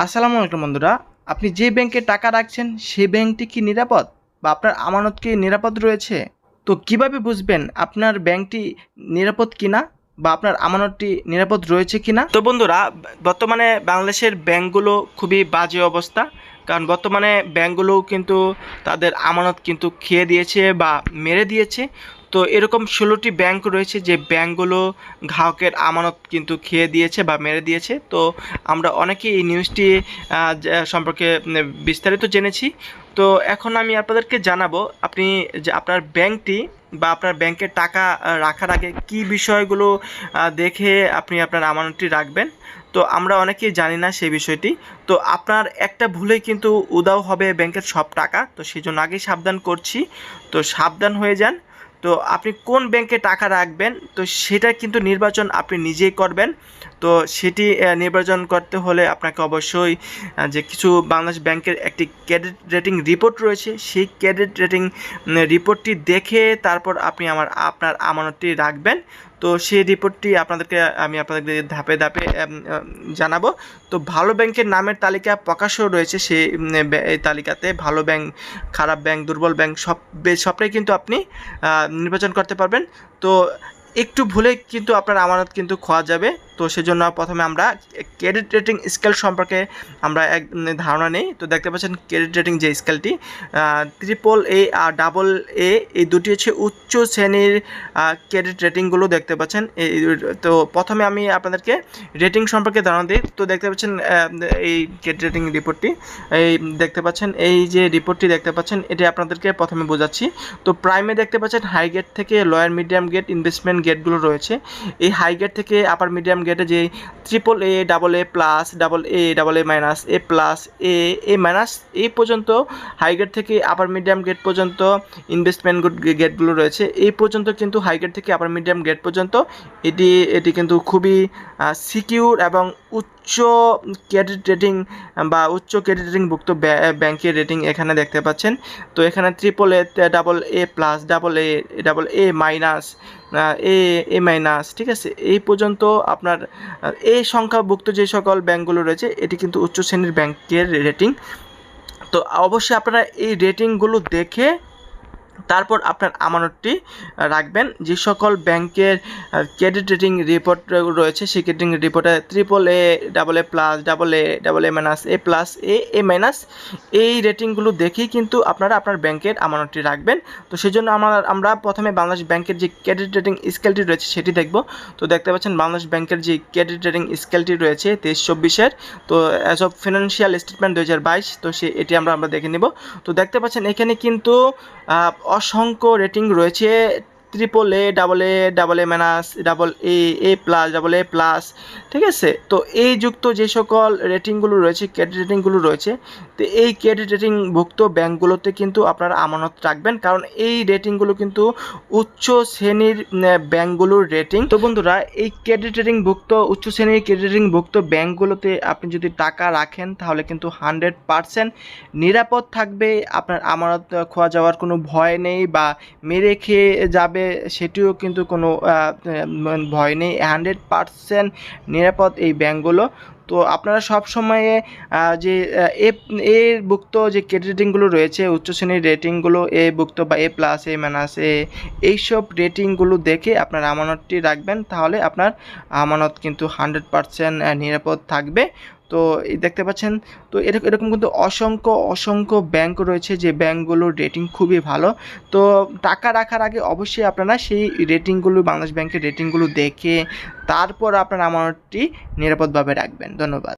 আসসালামু আলাইকুম বন্ধুরা। আপনি যে ব্যাংকে টাকা রাখছেন সেই ব্যাংকটি কি নিরাপদ বা আপনার আমানত কি নিরাপদ রয়েছে? তো কীভাবে বুঝবেন আপনার ব্যাংকটি নিরাপদ কিনা বা আপনার আমানতটি নিরাপদ রয়েছে কিনা? তো বন্ধুরা, বর্তমানে বাংলাদেশের ব্যাংকগুলো খুবই বাজে অবস্থা। কারণ বর্তমানে ব্যাংকগুলো কিন্তু তাদের আমানত কিন্তু খেয়ে দিয়েছে বা মেরে দিয়েছে। তো এরকম ষোলোটি ব্যাংক রয়েছে যে ব্যাংকগুলো গ্রাহকের আমানত কিন্তু খেয়ে দিয়েছে বা মেরে দিয়েছে। তো আমরা অনেকেই এই নিউজটি সম্পর্কে বিস্তারিত জেনেছি। তো এখন আমি আপনাদেরকে জানাব, আপনি যে আপনার ব্যাংকটি বা আপনার ব্যাংকের টাকা রাখার আগে কি বিষয়গুলো দেখে আপনি আপনার আমানতটি রাখবেন। তো আমরা অনেকেই জানি না সেই বিষয়টি। তো আপনার একটা ভুলেই কিন্তু উদাও হবে ব্যাংকের সব টাকা। তো সেই জন্য আগেই সাবধান করছি। তো সাবধান হয়ে যান। তো আপনি কোন ব্যাংকে টাকা রাখবেন, তো সেটা কিন্তু নির্বাচন আপনি নিজেই করবেন। তো সেটি নির্বাচন করতে হলে আপনাকে অবশ্যই যে কিছু বাংলাদেশ ব্যাংকের একটি ক্যাডেট রেটিং রিপোর্ট রয়েছে, সেই ক্যাডেট রেটিং রিপোর্টটি দেখে তারপর আপনি আমার, আপনার আমানতটি রাখবেন। তো সেই রিপোর্টটি আপনাদেরকে, আমি আপনাদেরকে ধাপে ধাপে জানাব। তো ভালো ব্যাংকের নামের তালিকা প্রকাশও রয়েছে সেই তালিকাতে। ভালো ব্যাংক, খারাপ ব্যাংক, দুর্বল ব্যাংক, সব সবটাই কিন্তু আপনি নির্বাচন করতে পারবেন। তো একটু ভুলে কিন্তু আপনার আমানত কিন্তু খোয়া যাবে। তো সেজন্য প্রথমে আমরা ক্রেডিট রেটিং স্কেল সম্পর্কে আমরা এক ধারণা নেই। তো দেখতে পাচ্ছেন ক্রেডিট রেটিং যে স্কেলটি triple A R double A এই দুটি হচ্ছে উচ্চ শ্রেণির ক্রেডিট রেটিংগুলো দেখতে পাচ্ছেন। এই, তো প্রথমে আমি আপনাদেরকে রেটিং সম্পর্কে ধারণা দিই। তো দেখতে পাচ্ছেন এই ক্রেডিট রেটিং রিপোর্টটি এই দেখতে পাচ্ছেন, এই যে রিপোর্টটি দেখতে পাচ্ছেন, এটি আপনাদেরকে প্রথমে বোঝাচ্ছি। তো প্রাইমে দেখতে পাচ্ছেন হাই গেট থেকে লোয়ার মিডিয়াম গেট ইনভেস্টমেন্ট গেটগুলো রয়েছে। এই হাই গেট থেকে আপার মিডিয়াম গেটে যে triple A double A plus double A double A minus A plus A A minus এই পর্যন্ত হাই গেট থেকে আপার মিডিয়াম গেট পর্যন্ত ইনভেস্টমেন্ট গেটগুলো রয়েছে। এই পর্যন্ত কিন্তু হাই গেট থেকে আপার মিডিয়াম গেট পর্যন্ত এটি এটি কিন্তু খুবই সিকিউর এবং উচ্চ ক্রেডিট রেটিং বা উচ্চ ক্রেডিট রেটিং ভুক্ত ব্যা- ব্যাংকের রেটিং এখানে দেখতে পাচ্ছেন। তো এখানে triple A double A plus double A double A minus A A minus ঠিক আছে? এই পর্যন্ত আপনার এ সংখ্যাভুক্ত যে সকল ব্যাংকগুলো রয়েছে, এটি কিন্তু উচ্চ শ্রেণির ব্যাংকের রেটিং তো অবশ্যই আপনারা এই রেটিংগুলো দেখে তারপর আপনার আমানতটি রাখবেন। যে সকল ব্যাংকের ক্রেডিট রেটিং রিপোর্ট রয়েছে, সেই ক্রেডিট রিপোর্টে triple A double A plus double A double A minus A plus A A minus এই রেটিংগুলো দেখেই কিন্তু আপনারা আপনার ব্যাংকের আমানতটি রাখবেন। তো সেই জন্য আমার, আমরা প্রথমে বাংলাদেশ ব্যাংকের যে ক্রেডিট রেটিং স্কেলটি রয়েছে, সেটি দেখব। তো দেখতে পাচ্ছেন বাংলাদেশ ব্যাংকের যে ক্রেডিট রেটিং স্কেলটি রয়েছে, তেইশ চব্বিশের। তো অ্যাজ অফ ফিনান্সিয়াল স্টেটমেন্ট দু হাজার বাইশ, তো সে, এটি আমরা আমরা দেখে নিব। তো দেখতে পাচ্ছেন এখানে কিন্তু অসংখ্য রেটিং রয়েছে triple A double A double A minus double A A plus double A plus ঠিক আছে? তো এই যুক্ত যে সকল রেটিংগুলো রয়েছে ক্রেডিট রেটিংগুলো রয়েছে তো এই ক্রেডিট রেটিং ভুক্ত ব্যাংকগুলোতে কিন্তু আপনারা আমানত রাখবেন। কারণ এই রেটিংগুলো কিন্তু উচ্চ শ্রেণির উম, ব্যাংকগুলোর রেটিং তো বন্ধুরা এই ক্রেডিট রেটিং ভুক্ত উচ্চ শ্রেণির ক্রেডিট রেটিং ভুক্ত ব্যাংকগুলোতে আপনি যদি টাকা রাখেন তাহলে কিন্তু হান্ড্রেড পারসেন্ট নিরাপদ থাকবে। আপনার আমানত খোয়া যাওয়ার কোনো ভয় নেই বা মেরে খেয়ে যাবে সেটিও কিন্তু কোনো ভয় নেই। হান্ড্রেড পারসেন্ট নিরাপদ এই ব্যাংকগুলো। তো আপনারা সব সময়ে যে এ ভুক্ত যে ক্রেডিট রেটিংগুলো রয়েছে, উচ্চ শ্রেণির রেটিংগুলো এ ভুক্ত বা এ প্লাস এ মাইনাস এ এইসব রেটিংগুলো দেখে আপনার আমানতটি রাখবেন। তাহলে আপনার আমানত কিন্তু হান্ড্রেড পারসেন্ট নিরাপদ থাকবে। তো এই দেখতে পাচ্ছেন, তো এরকম এরকম কিন্তু অসংখ্য অসংখ্য ব্যাংক রয়েছে যে ব্যাংকগুলোর রেটিং খুবই ভালো। তো টাকা রাখার আগে অবশ্যই আপনারা সেই রেটিংগুলো বাংলাদেশ ব্যাংকের রেটিংগুলো দেখে তারপর আপনার আমারটি নিরাপদভাবে রাখবেন। ধন্যবাদ।